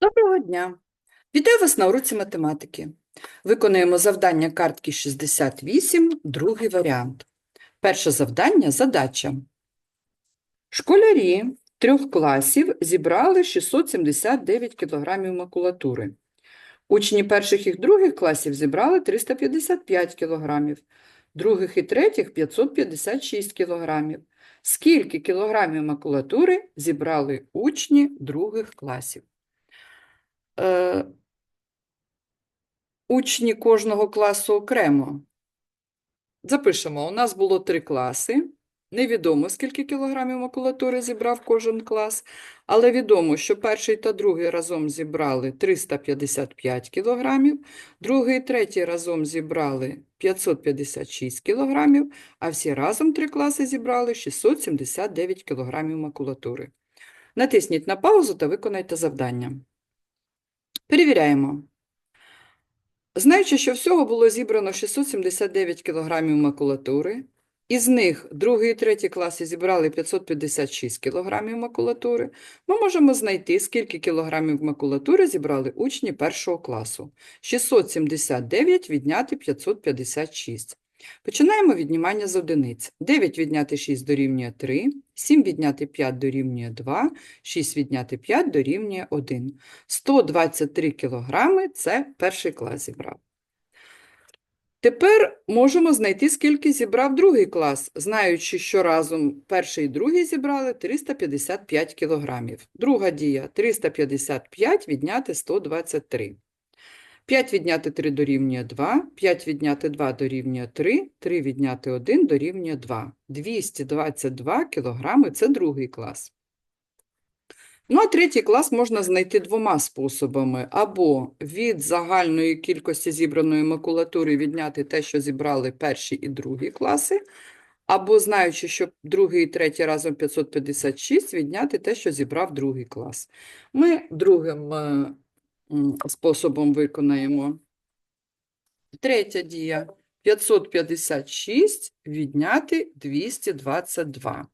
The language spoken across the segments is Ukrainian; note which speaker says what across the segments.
Speaker 1: Доброго дня! Вітаю вас на уроці математики. Виконуємо завдання картки 68, другий варіант. Перше завдання – задача. Школярі трьох класів зібрали 679 кг макулатури. Учні перших і других класів зібрали 355 кг, других і третіх – 556 кг. Скільки кілограмів макулатури зібрали учні других класів? Е, учні кожного класу окремо. Запишемо, у нас було три класи. Невідомо, скільки кілограмів макулатури зібрав кожен клас, але відомо, що перший та другий разом зібрали 355 кілограмів, другий і третій разом зібрали 556 кілограмів, а всі разом три класи зібрали 679 кілограмів макулатури. Натисніть на паузу та виконайте завдання. Перевіряємо. Знаючи, що всього було зібрано 679 кг макулатури, із них другий і третій класи зібрали 556 кг макулатури, ми можемо знайти, скільки кілограмів макулатури зібрали учні першого класу. 679 відняти 556. Починаємо віднімання з одиниць. 9 відняти 6 дорівнює 3, 7 відняти 5 дорівнює 2, 6 відняти 5 дорівнює 1. 123 кілограми – це перший клас зібрав. Тепер можемо знайти, скільки зібрав другий клас, знаючи, що разом перший і другий зібрали 355 кілограмів. Друга дія – 355 відняти 123. 5 відняти 3 дорівнює 2, 5 відняти 2 дорівнює 3, 3 відняти 1 дорівнює 2. 222 кілограми – це другий клас. Ну, а третій клас можна знайти двома способами. Або від загальної кількості зібраної макулатури відняти те, що зібрали перші і другі класи, або, знаючи, що другий і третій разом 556, відняти те, що зібрав другий клас. Ми другим е, способом виконаємо. Третя дія. 556 відняти 222.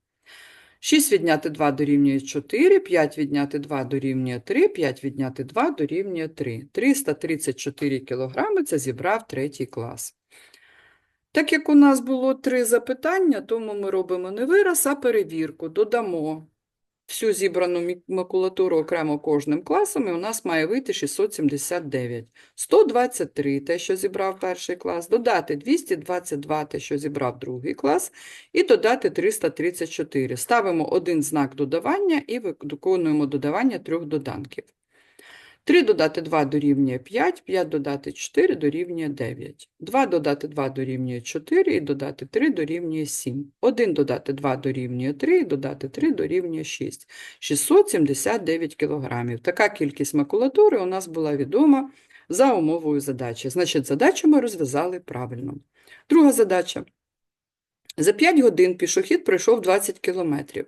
Speaker 1: 6 відняти 2 дорівнює 4, 5 відняти 2 дорівнює 3, 5 відняти 2 дорівнює 3. 334 кілограми це зібрав третій клас. Так як у нас було три запитання, тому ми робимо не вираз, а перевірку. Додамо всю зібрану макулатуру окремо кожним класом, і у нас має вийти 679. 123 – те, що зібрав перший клас, додати 222 – те, що зібрав другий клас, і додати 334. Ставимо один знак додавання і виконуємо додавання трьох доданків. 3 додати 2 дорівнює 5, 5 додати 4 дорівнює 9. 2 додати 2 дорівнює 4 і додати 3 дорівнює 7. 1 додати 2 дорівнює 3 і додати 3 дорівнює 6. 679 кілограмів. Така кількість макулатури у нас була відома за умовою задачі. Значить, задачу ми розв'язали правильно. Друга задача. За 5 годин пішохід пройшов 20 кілометрів.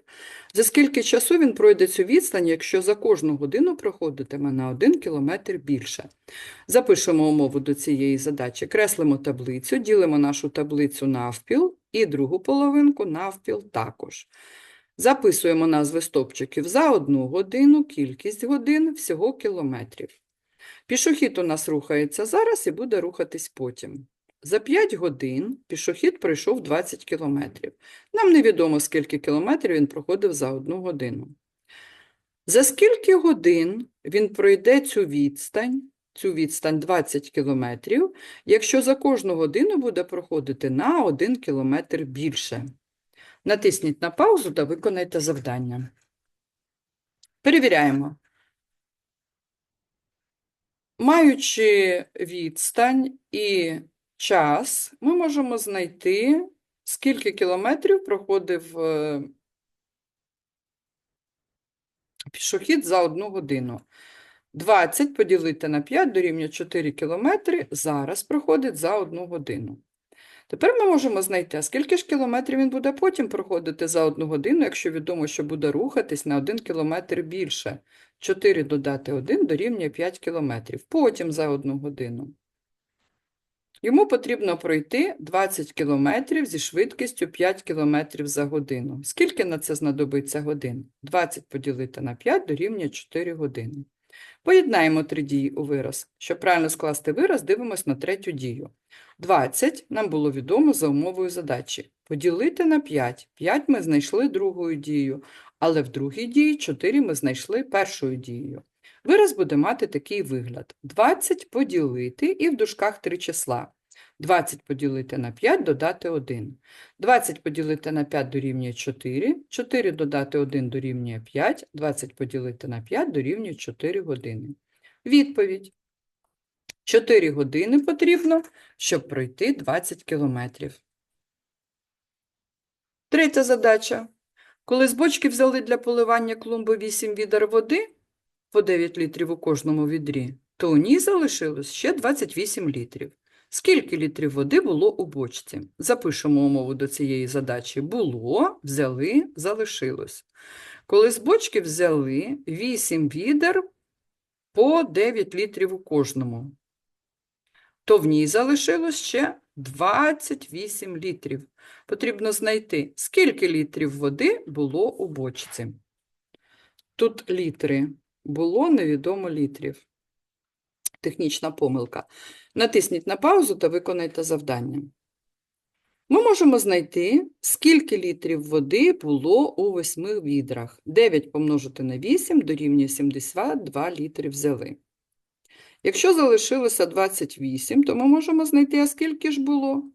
Speaker 1: За скільки часу він пройде цю відстань, якщо за кожну годину проходитиме на 1 кілометр більше? Запишемо умову до цієї задачі. Креслимо таблицю, ділимо нашу таблицю навпіл і другу половинку навпіл також. Записуємо назви стопчиків за одну годину, кількість годин, всього кілометрів. Пішохід у нас рухається зараз і буде рухатись потім. За 5 годин пішохід пройшов 20 кілометрів. Нам невідомо, скільки кілометрів він проходив за одну годину. За скільки годин він пройде цю відстань, цю відстань 20 кілометрів, якщо за кожну годину буде проходити на 1 кілометр більше? Натисніть на паузу та виконайте завдання. Перевіряємо. Маючи відстань і час, ми можемо знайти, скільки кілометрів проходив е, пішохід за одну годину. 20 поділити на 5 дорівнює 4 кілометри зараз проходить за одну годину. Тепер ми можемо знайти, скільки ж кілометрів він буде потім проходити за одну годину, якщо відомо, що буде рухатись на 1 кілометр більше. 4 додати 1 дорівнює 5 кілометрів. Потім за одну годину. Йому потрібно пройти 20 кілометрів зі швидкістю 5 кілометрів за годину. Скільки на це знадобиться годин? 20 поділити на 5 дорівнює 4 години. Поєднаємо три дії у вираз. Щоб правильно скласти вираз, дивимось на третю дію. 20 нам було відомо за умовою задачі. Поділити на 5. 5 ми знайшли другою дією, але в другій дії 4 ми знайшли першою дією. Вираз буде мати такий вигляд. 20 поділити і в дужках три числа. 20 поділити на 5 додати 1. 20 поділити на 5 дорівнює 4, 4 додати 1 дорівнює 5, 20 поділити на 5 дорівнює 4 години. Відповідь. 4 години потрібно, щоб пройти 20 кілометрів. Третя задача. Коли з бочки взяли для поливання клумби 8 відер води, по 9 літрів у кожному відрі, то у ній залишилось ще 28 літрів. Скільки літрів води було у бочці? Запишемо умову до цієї задачі. Було, взяли, залишилось. Коли з бочки взяли 8 відер по 9 літрів у кожному, то в ній залишилось ще 28 літрів. Потрібно знайти, скільки літрів води було у бочці. Тут літри. Було невідомо літрів. Технічна помилка. Натисніть на паузу та виконайте завдання. Ми можемо знайти, скільки літрів води було у восьми відрах. 9 помножити на 8 дорівнює 72 літри взяли. Якщо залишилося 28, то ми можемо знайти, а скільки ж було?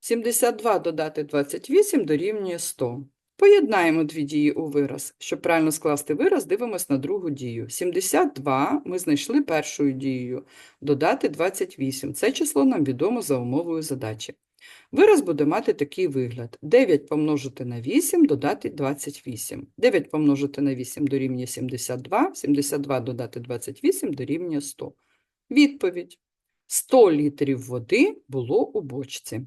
Speaker 1: 72 додати 28 дорівнює 100. Поєднаємо дві дії у вираз. Щоб правильно скласти вираз, дивимось на другу дію. 72 ми знайшли першою дією. Додати 28. Це число нам відомо за умовою задачі. Вираз буде мати такий вигляд. 9 помножити на 8 додати 28. 9 помножити на 8 дорівнює 72. 72 додати 28 дорівнює 100. Відповідь. 100 літрів води було у бочці.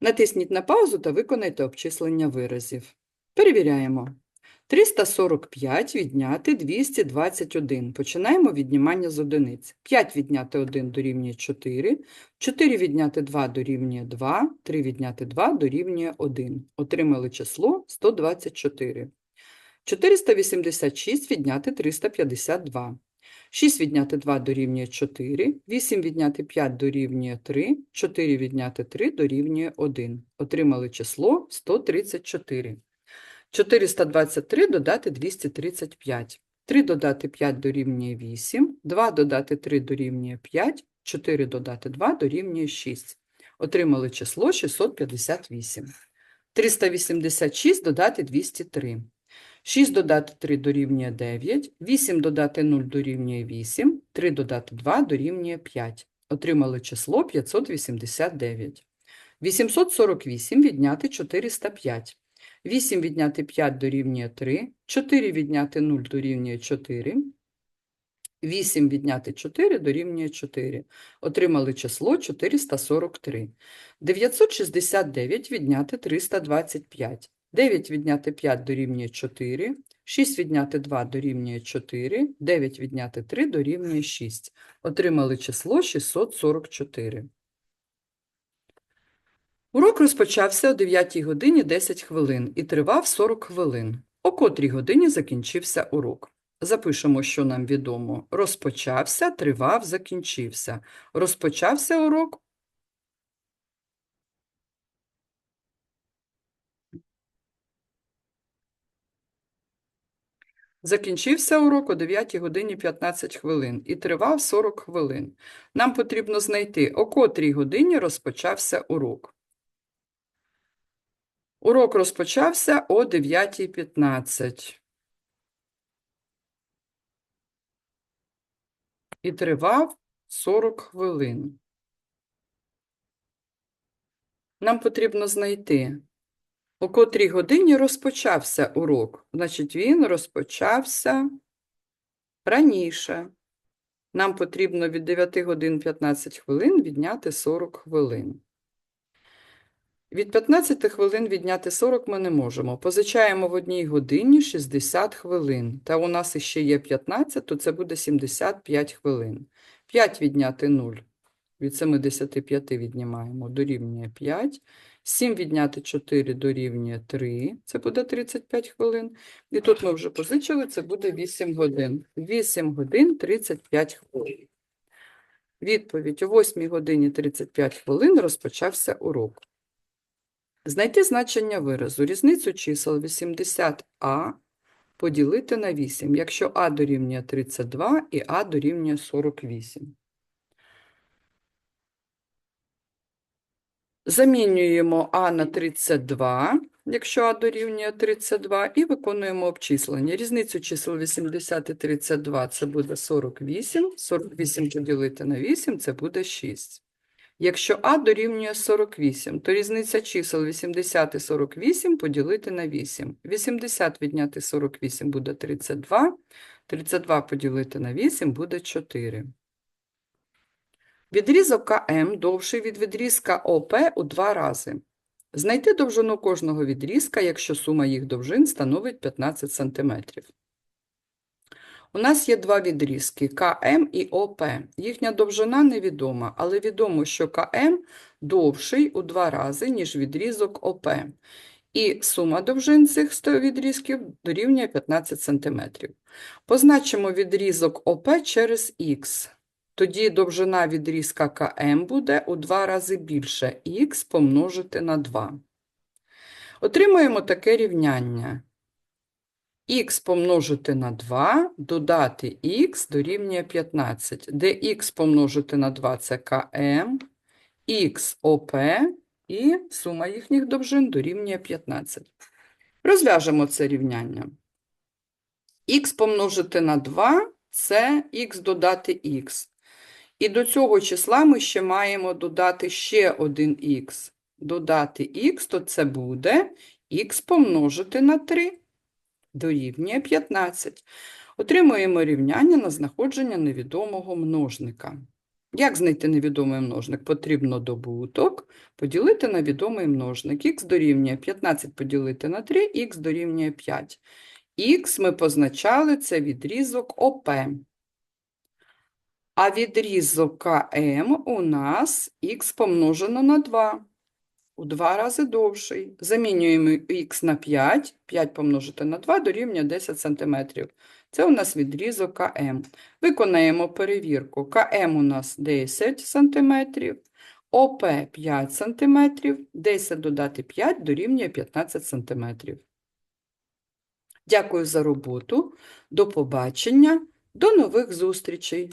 Speaker 1: Натисніть на паузу та виконайте обчислення виразів. Перевіряємо. 345 відняти 221. Починаємо віднімання з одиниць. 5 відняти 1 дорівнює 4, 4 відняти 2 дорівнює 2, 3 відняти 2 дорівнює 1. Отримали число 124. 486 відняти 352. 6 відняти 2 дорівнює 4, 8 відняти 5 дорівнює 3, 4 відняти 3 дорівнює 1. Отримали число 134. 423 додати 235. 3 додати 5 дорівнює 8, 2 додати 3 дорівнює 5, 4 додати 2 дорівнює 6. Отримали число 658. 386 додати 203. 6 додати 3 дорівнює 9, 8 додати 0 дорівнює 8, 3 додати 2 дорівнює 5. Отримали число 589. 848 відняти 405. 8 відняти 5 дорівнює 3, 4 відняти 0 дорівнює 4, 8 відняти 4 дорівнює 4. Отримали число 443. 969 відняти 325. 9 відняти 5 дорівнює 4, 6 відняти 2 дорівнює 4, 9 відняти 3 дорівнює 6. Отримали число 644. Урок розпочався о 9 годині 10 хвилин і тривав 40 хвилин. О котрій годині закінчився урок. Запишемо, що нам відомо. Розпочався, тривав, закінчився. Розпочався урок Закінчився урок о 9 годині 15 хвилин і тривав 40 хвилин. Нам потрібно знайти, о котрій годині розпочався урок. Урок розпочався о 9.15 і тривав 40 хвилин. Нам потрібно знайти, о котрій годині розпочався урок? Значить, він розпочався раніше. Нам потрібно від 9 годин 15 хвилин відняти 40 хвилин. Від 15 хвилин відняти 40 ми не можемо. Позичаємо в одній годині 60 хвилин. Та у нас іще є 15, то це буде 75 хвилин. 5 відняти 0. Від 75 віднімаємо, дорівнює 5. 7 відняти 4 дорівнює 3, це буде 35 хвилин. І тут ми вже позичили, це буде 8 годин. 8 годин 35 хвилин. Відповідь: о 8 годині 35 хвилин розпочався урок. Знайти значення виразу. Різницю чисел 80а поділити на 8, якщо а дорівнює 32 і а дорівнює 48. Замінюємо а на 32, якщо а дорівнює 32, і виконуємо обчислення. Різницю чисел 80 і 32 – це буде 48. 48 поділити на 8 – це буде 6. Якщо а дорівнює 48, то різниця чисел 80 і 48 поділити на 8. 80 відняти 48 буде 32, 32 поділити на 8 буде 4. Відрізок КМ довший від відрізка ОП у два рази. Знайти довжину кожного відрізка, якщо сума їх довжин становить 15 см. У нас є два відрізки КМ і ОП. Їхня довжина невідома, але відомо, що КМ довший у два рази, ніж відрізок ОП. І сума довжин цих сто- відрізків дорівнює 15 см. Позначимо відрізок ОП через Х. Тоді довжина відрізка КМ буде у два рази більше х помножити на 2. Отримуємо таке рівняння. х помножити на 2, додати х дорівнює 15, де х помножити на 2 – це КМ, х ОП і сума їхніх довжин дорівнює 15. Розв'яжемо це рівняння. х помножити на 2 – це х додати х. І до цього числа ми ще маємо додати ще один х. Додати х, то це буде х помножити на 3 дорівнює 15. Отримуємо рівняння на знаходження невідомого множника. Як знайти невідомий множник? Потрібно добуток поділити на відомий множник. х дорівнює 15 поділити на 3, х дорівнює 5. х ми позначали, це відрізок ОП. А відрізок КМ у нас х помножено на 2. У два рази довший. Замінюємо х на 5. 5 помножити на 2 дорівнює 10 см. Це у нас відрізок КМ. Виконаємо перевірку. КМ у нас 10 см, ОП 5 см, 10 додати 5 дорівнює 15 см. Дякую за роботу. До побачення. До нових зустрічей!